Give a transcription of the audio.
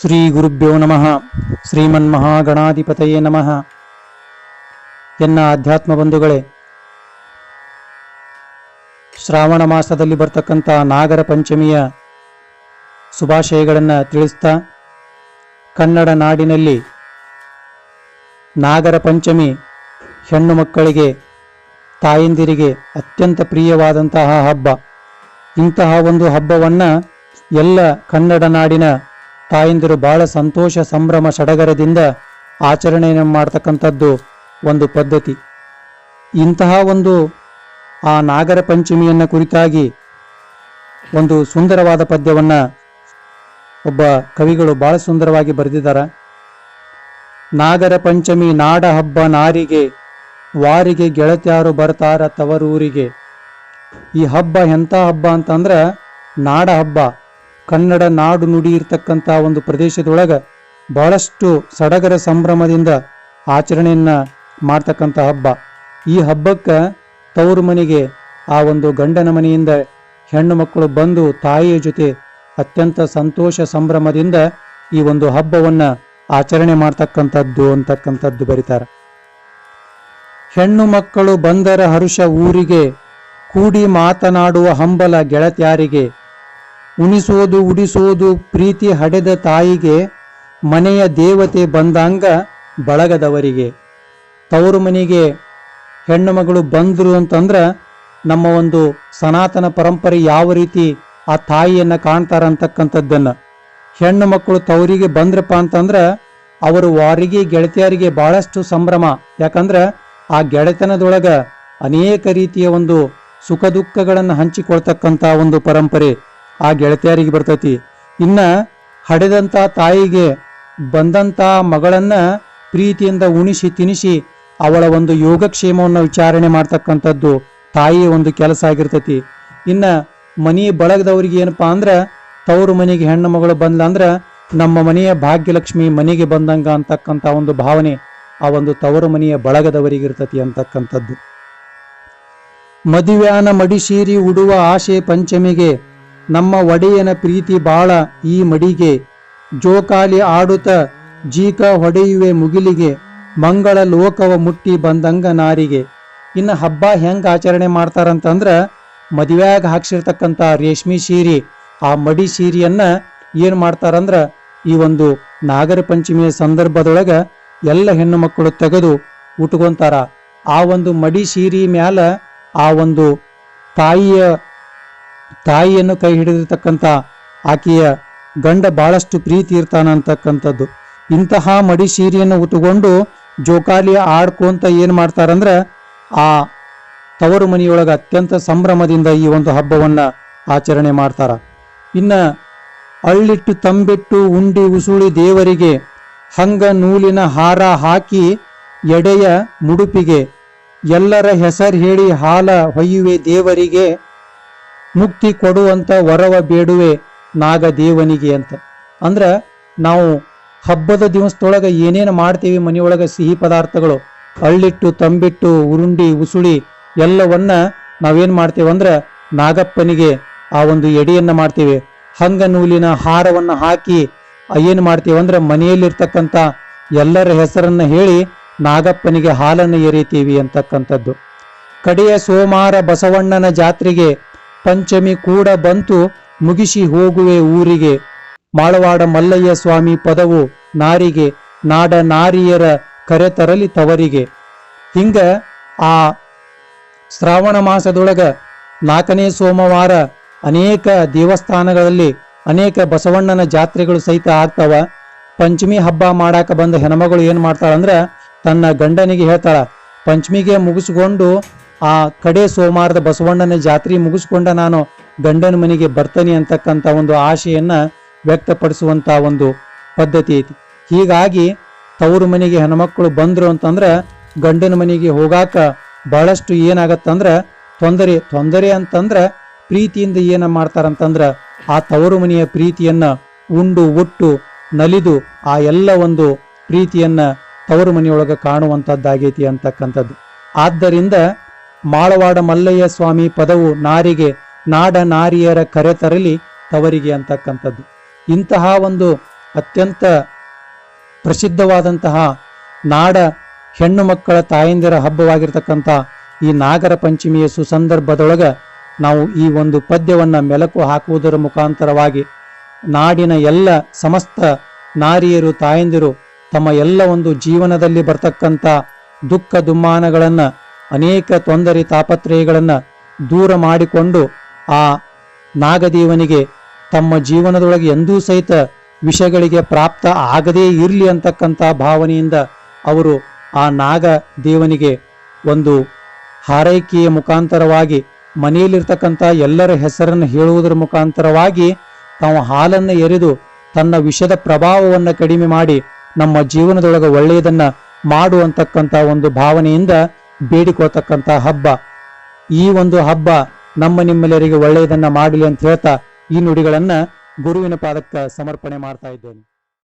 ಶ್ರೀ ಗುರುಭ್ಯೋ ನಮಃ. ಶ್ರೀಮನ್ಮಹಾಗಣಾಧಿಪತಯೇ ನಮಃ. ಎನ್ನ ಅಧ್ಯಾತ್ಮ ಬಂಧುಗಳೇ, ಶ್ರಾವಣ ಮಾಸದಲ್ಲಿ ಬರ್ತಕ್ಕಂಥ ನಾಗರ ಪಂಚಮಿಯ ಶುಭಾಶಯಗಳನ್ನು ತಿಳಿಸ್ತಾ, ಕನ್ನಡ ನಾಡಿನಲ್ಲಿ ನಾಗರ ಪಂಚಮಿ ಹೆಣ್ಣು ಮಕ್ಕಳಿಗೆ, ತಾಯಂದಿರಿಗೆ ಅತ್ಯಂತ ಪ್ರಿಯವಾದಂತಹ ಹಬ್ಬ. ಇಂತಹ ಒಂದು ಹಬ್ಬವನ್ನು ಎಲ್ಲ ಕನ್ನಡ ನಾಡಿನ ತಾಯಂದಿರು ಬಹಳ ಸಂತೋಷ, ಸಂಭ್ರಮ, ಸಡಗರದಿಂದ ಆಚರಣೆಯನ್ನು ಮಾಡ್ತಕ್ಕಂಥದ್ದು ಒಂದು ಪದ್ಧತಿ. ಇಂತಹ ಒಂದು ಆ ನಾಗರ ಪಂಚಮಿಯನ್ನು ಕುರಿತಾಗಿ ಒಂದು ಸುಂದರವಾದ ಪದ್ಯವನ್ನು ಒಬ್ಬ ಕವಿಗಳು ಬಹಳ ಸುಂದರವಾಗಿ ಬರೆದಿದ್ದಾರೆ. ನಾಗರ ಪಂಚಮಿ ನಾಡ ಹಬ್ಬ ನಾರಿಗೆ, ವಾರಿಗೆ ಗೆಳತ್ಯಾರು ಬರ್ತಾರ ತವರೂರಿಗೆ. ಈ ಹಬ್ಬ ಎಂಥ ಹಬ್ಬ ಅಂತಂದ್ರೆ ನಾಡ ಹಬ್ಬ. ಕನ್ನಡ ನಾಡು ನುಡಿ ಇರ್ತಕ್ಕಂಥ ಒಂದು ಪ್ರದೇಶದೊಳಗೆ ಬಹಳಷ್ಟು ಸಡಗರ ಸಂಭ್ರಮದಿಂದ ಆಚರಣೆಯನ್ನ ಮಾಡ್ತಕ್ಕಂಥ ಹಬ್ಬ. ಈ ಹಬ್ಬಕ್ಕೆ ತವರು ಮನೆಗೆ ಆ ಒಂದು ಗಂಡನ ಮನೆಯಿಂದ ಹೆಣ್ಣು ಮಕ್ಕಳು ಬಂದು ತಾಯಿಯ ಜೊತೆ ಅತ್ಯಂತ ಸಂತೋಷ ಸಂಭ್ರಮದಿಂದ ಈ ಒಂದು ಹಬ್ಬವನ್ನ ಆಚರಣೆ ಮಾಡ್ತಕ್ಕಂಥದ್ದು ಅಂತಕ್ಕಂಥದ್ದು ಬರೀತಾರೆ. ಹೆಣ್ಣು ಮಕ್ಕಳು ಬಂದರ ಹರುಷ ಊರಿಗೆ ಕೂಡಿ ಮಾತನಾಡುವ ಹಂಬಲ ಗೆಳತ್ಯಾರಿಗೆ ಉಣಿಸೋದು, ಉಡಿಸೋದು, ಪ್ರೀತಿ ಹಡೆದ ತಾಯಿಗೆ ಮನೆಯ ದೇವತೆ ಬಂದಂಗ ಬಳಗದವರಿಗೆ. ತವರು ಮನೆಗೆ ಹೆಣ್ಣು ಮಗಳು ಬಂದರು ಅಂತಂದ್ರೆ ನಮ್ಮ ಒಂದು ಸನಾತನ ಪರಂಪರೆ ಯಾವ ರೀತಿ ಆ ತಾಯಿಯನ್ನು ಕಾಣ್ತಾರ ಅಂತಕ್ಕಂಥದ್ದನ್ನು. ಹೆಣ್ಣು ಮಕ್ಕಳು ತವರಿಗೆ ಬಂದ್ರಪ್ಪ ಅಂತಂದ್ರೆ ಅವರು ವಾರಿಗೆ, ಗೆಳತಿಯರಿಗೆ ಬಹಳಷ್ಟು ಸಂಭ್ರಮ. ಯಾಕಂದ್ರೆ ಆ ಗೆಳೆತನದೊಳಗ ಅನೇಕ ರೀತಿಯ ಒಂದು ಸುಖ ದುಃಖಗಳನ್ನು ಹಂಚಿಕೊಳ್ತಕ್ಕಂಥ ಒಂದು ಪರಂಪರೆ. ಆ ಗೆಳತಿಯರಿಗೆ ಬರ್ತೈತಿ. ಇನ್ನ ಹಡೆದಂತ ತಾಯಿಗೆ ಬಂದಂತ ಮಗಳನ್ನ ಪ್ರೀತಿಯಿಂದ ಉಣಿಸಿ, ತಿನಿಸಿ ಅವಳ ಒಂದು ಯೋಗಕ್ಷೇಮವನ್ನು ವಿಚಾರಣೆ ಮಾಡ್ತಕ್ಕಂಥದ್ದು ತಾಯಿಯ ಒಂದು ಕೆಲಸ ಆಗಿರ್ತೈತಿ. ಇನ್ನ ಮನಿ ಬಳಗದವ್ರಿಗೆ ಏನಪ್ಪಾ ಅಂದ್ರೆ, ತವರು ಮನೆಗೆ ಹೆಣ್ಣು ಮಗಳು ಬಂದ್ಲ ಅಂದ್ರೆ, ನಮ್ಮ ಮನೆಯ ಭಾಗ್ಯಲಕ್ಷ್ಮಿ ಮನೆಗೆ ಬಂದಂಗ ಅಂತಕ್ಕಂಥ ಒಂದು ಭಾವನೆ ಆ ಒಂದು ತವರು ಮನೆಯ ಬಳಗದವರಿಗೆ ಇರ್ತತಿ ಅಂತಕ್ಕಂಥದ್ದು. ಮದುವ್ಯಾನ ಮಡಿಶೀರಿ ಉಡುವ ಆಶೆ ಪಂಚಮಿಗೆ ನಮ್ಮ ಒಡೆಯನ ಪ್ರೀತಿ ಬಾಳ ಈ ಮಡಿಗೆ. ಜೋಕಾಲಿ ಆಡುತ್ತ ಜೀಕ ಹೊಡೆಯುವೆ ಮುಗಿಲಿಗೆ. ಮಂಗಳ ಲೋಕವ ಮುಟ್ಟಿ ಬಂದಂಗ ನಾರಿಗೆ. ಇನ್ನು ಹಬ್ಬ ಹೆಂಗೆ ಆಚರಣೆ ಮಾಡ್ತಾರಂತಂದ್ರೆ ಮದುವೆಯಾಗ ಹಾಕ್ಸಿರ್ತಕ್ಕಂಥ ರೇಷ್ಮಿ ಸೀರೆ, ಆ ಮಡಿ ಸೀರೆಯನ್ನು ಏನು ಮಾಡ್ತಾರಂದ್ರ ಈ ಒಂದು ನಾಗರ ಪಂಚಮಿಯ ಸಂದರ್ಭದೊಳಗೆ ಎಲ್ಲ ಹೆಣ್ಣು ಮಕ್ಕಳು ತೆಗೆದು ಉಟ್ಕೊಂತಾರ. ಆ ಒಂದು ಮಡಿ ಸೀರೆ ಮ್ಯಾಲ ಆ ಒಂದು ತಾಯಿಯ ತಾಯಿಯನ್ನು ಕೈ ಹಿಡಿದಿರ್ತಕ್ಕಂಥ ಆಕೆಯ ಗಂಡ ಬಹಳಷ್ಟು ಪ್ರೀತಿ ಇರ್ತಾನ ಅಂತಕ್ಕಂಥದ್ದು. ಇಂತಹ ಮಡಿ ಸೀರೆಯನ್ನು ಉಟ್ಟುಕೊಂಡು ಜೋಕಾಲಿ ಆಡ್ಕೊಂತ ಏನು ಮಾಡ್ತಾರಂದ್ರೆ ಆ ತವರು ಮನೆಯೊಳಗ ಅತ್ಯಂತ ಸಂಭ್ರಮದಿಂದ ಈ ಒಂದು ಹಬ್ಬವನ್ನ ಆಚರಣೆ ಮಾಡ್ತಾರ. ಇನ್ನ ಅಳ್ಳಿಟ್ಟು ತಂಬಿಟ್ಟು ಉಂಡಿ ಉಸುಳಿ ದೇವರಿಗೆ ಹಂಗ ನೂಲಿನ ಹಾರ ಹಾಕಿ ಎಡೆಯ ಮುಡುಪಿಗೆ ಎಲ್ಲರ ಹೆಸರು ಹೇಳಿ ಹಾಲ ಹೊಯ್ಯುವೆ ದೇವರಿಗೆ ಮುಕ್ತಿ ಕೊಡುವಂತ ವರವ ಬೇಡುವೆ ನಾಗದೇವನಿಗೆ ಅಂತ. ಅಂದ್ರ ನಾವು ಹಬ್ಬದ ದಿವಸದೊಳಗೆ ಏನೇನು ಮಾಡ್ತೀವಿ ಮನೆಯೊಳಗೆ ಸಿಹಿ ಪದಾರ್ಥಗಳು ಅಳ್ಳಿಟ್ಟು ತಂಬಿಟ್ಟು, ಉರುಂಡಿ, ಉಸುಳಿ ಎಲ್ಲವನ್ನ ನಾವೇನ್ ಮಾಡ್ತೀವಿ ಅಂದ್ರ ನಾಗಪ್ಪನಿಗೆ ಆ ಒಂದು ಎಡೆಯನ್ನ ಮಾಡ್ತೀವಿ. ಹಂಗ ನೂಲಿನ ಹಾರವನ್ನ ಹಾಕಿ ಏನ್ ಮಾಡ್ತೀವಿ ಅಂದ್ರೆ ಮನೆಯಲ್ಲಿರ್ತಕ್ಕಂಥ ಎಲ್ಲರ ಹೆಸರನ್ನ ಹೇಳಿ ನಾಗಪ್ಪನಿಗೆ ಹಾಲನ್ನು ಎರಿತೀವಿ ಅಂತಕ್ಕಂಥದ್ದು. ಕಡೆಯ ಸೋಮಾರ ಬಸವಣ್ಣನ ಜಾತ್ರೆಗೆ ಪಂಚಮಿ ಕೂಡ ಬಂತು, ಮುಗಿಸಿ ಹೋಗುವೆ ಊರಿಗೆ. ಮಾಳವಾಡ ಮಲ್ಲಯ್ಯ ಸ್ವಾಮಿ ಪದವು ನಾರಿಗೆ, ನಾಡ ನಾರಿಯರ ಕರೆತರಲಿ ತವರಿಗೆ. ಹಿಂಗ ಆ ಶ್ರಾವಣ ಮಾಸದೊಳಗ ನಾಲ್ಕನೇ ಸೋಮವಾರ ಅನೇಕ ದೇವಸ್ಥಾನಗಳಲ್ಲಿ ಅನೇಕ ಬಸವಣ್ಣನ ಜಾತ್ರೆಗಳು ಸಹಿತ ಆಗ್ತಾವ. ಪಂಚಮಿ ಹಬ್ಬ ಮಾಡಾಕ ಬಂದ ಹೆಣ್ಮಗಳು ಏನ್ ಮಾಡ್ತಾಳಂದ್ರ ತನ್ನ ಗಂಡನಿಗೆ ಹೇಳ್ತಾಳ, ಪಂಚಮಿಗೆ ಮುಗಿಸ್ಕೊಂಡು ಆ ಕಡೆ ಸೋಮವಾರದ ಬಸವಣ್ಣನ ಜಾತ್ರೆ ಮುಗಿಸ್ಕೊಂಡ ನಾನು ಗಂಡನ ಮನೆಗೆ ಬರ್ತೇನೆ ಅಂತಕ್ಕಂಥ ಒಂದು ಆಶೆಯನ್ನ ವ್ಯಕ್ತಪಡಿಸುವಂತ ಒಂದು ಪದ್ಧತಿ ಐತಿ. ಹೀಗಾಗಿ ತವರು ಮನೆಗೆ ಹೆಣ್ಮಕ್ಳು ಬಂದರು ಅಂತಂದ್ರೆ ಗಂಡನ ಮನೆಗೆ ಹೋಗಾಕ ಬಹಳಷ್ಟು ಏನಾಗತ್ತಂದ್ರೆ ತೊಂದರೆ ತೊಂದರೆ ಅಂತಂದ್ರೆ ಪ್ರೀತಿಯಿಂದ ಏನ ಮಾಡ್ತಾರಂತಂದ್ರ ಆ ತವರು ಮನೆಯ ಪ್ರೀತಿಯನ್ನ ಉಂಡು, ಉಟ್ಟು, ನಲಿದು ಆ ಎಲ್ಲ ಒಂದು ಪ್ರೀತಿಯನ್ನ ತವರು ಮನೆಯೊಳಗೆ ಕಾಣುವಂಥದ್ದಾಗೈತಿ ಅಂತಕ್ಕಂಥದ್ದು. ಆದ್ದರಿಂದ ಮಾಳವಾಡ ಮಲ್ಲಯ್ಯ ಸ್ವಾಮಿ ಪದವು ನಾರಿಗೆ ನಾಡ ನಾರಿಯರ ಕರೆ ತರಲಿ ತವರಿಗೆ ಅಂತಕ್ಕಂಥದ್ದು. ಇಂತಹ ಒಂದು ಅತ್ಯಂತ ಪ್ರಸಿದ್ಧವಾದಂತಹ ನಾಡ ಹೆಣ್ಣು ಮಕ್ಕಳ ತಾಯಂದಿರ ಹಬ್ಬವಾಗಿರ್ತಕ್ಕಂಥ ಈ ನಾಗರ ಪಂಚಮಿಯ ಸುಸಂದರ್ಭದೊಳಗೆ ನಾವು ಈ ಒಂದು ಪದ್ಯವನ್ನು ಮೆಲಕು ಹಾಕುವುದರ ಮುಖಾಂತರವಾಗಿ ನಾಡಿನ ಎಲ್ಲ ಸಮಸ್ತ ನಾರಿಯರು, ತಾಯಂದಿರು ತಮ್ಮ ಎಲ್ಲ ಒಂದು ಜೀವನದಲ್ಲಿ ಬರ್ತಕ್ಕಂಥ ದುಃಖ ದುಮ್ಮಾನಗಳನ್ನ ಅನೇಕ ತೊಂದರೆ ತಾಪತ್ರಯಗಳನ್ನು ದೂರ ಮಾಡಿಕೊಂಡು ಆ ನಾಗದೇವನಿಗೆ ತಮ್ಮ ಜೀವನದೊಳಗೆ ಎಂದೂ ಸಹಿತ ವಿಷಯಗಳಿಗೆ ಪ್ರಾಪ್ತ ಆಗದೇ ಇರಲಿ ಅಂತಕ್ಕಂಥ ಭಾವನೆಯಿಂದ ಅವರು ಆ ನಾಗ ದೇವನಿಗೆ ಒಂದು ಹಾರೈಕೆಯ ಮುಖಾಂತರವಾಗಿ ಮನೆಯಲ್ಲಿರ್ತಕ್ಕಂಥ ಎಲ್ಲರ ಹೆಸರನ್ನು ಹೇಳುವುದರ ಮುಖಾಂತರವಾಗಿ ತಾವು ಹಾಲನ್ನು ಎರೆದು ತನ್ನ ವಿಷದ ಪ್ರಭಾವವನ್ನು ಕಡಿಮೆ ಮಾಡಿ ನಮ್ಮ ಜೀವನದೊಳಗೆ ಒಳ್ಳೆಯದನ್ನು ಮಾಡುವಂತಕ್ಕಂಥ ಒಂದು ಭಾವನೆಯಿಂದ ಬೇಡಿಕೊಳ್ತಕ್ಕಂಥ ಹಬ್ಬ. ಈ ಒಂದು ಹಬ್ಬ ನಮ್ಮ ನಿಮ್ಮೆಲ್ಲರಿಗೆ ಒಳ್ಳೆಯದನ್ನ ಮಾಡಲಿ ಅಂತ ಹೇಳ್ತಾ ಈ ನುಡಿಗಳನ್ನ ಗುರುವಿನ ಪಾದಕ್ಕೆ ಸಮರ್ಪಣೆ ಮಾಡ್ತಾ ಇದ್ದೇನೆ.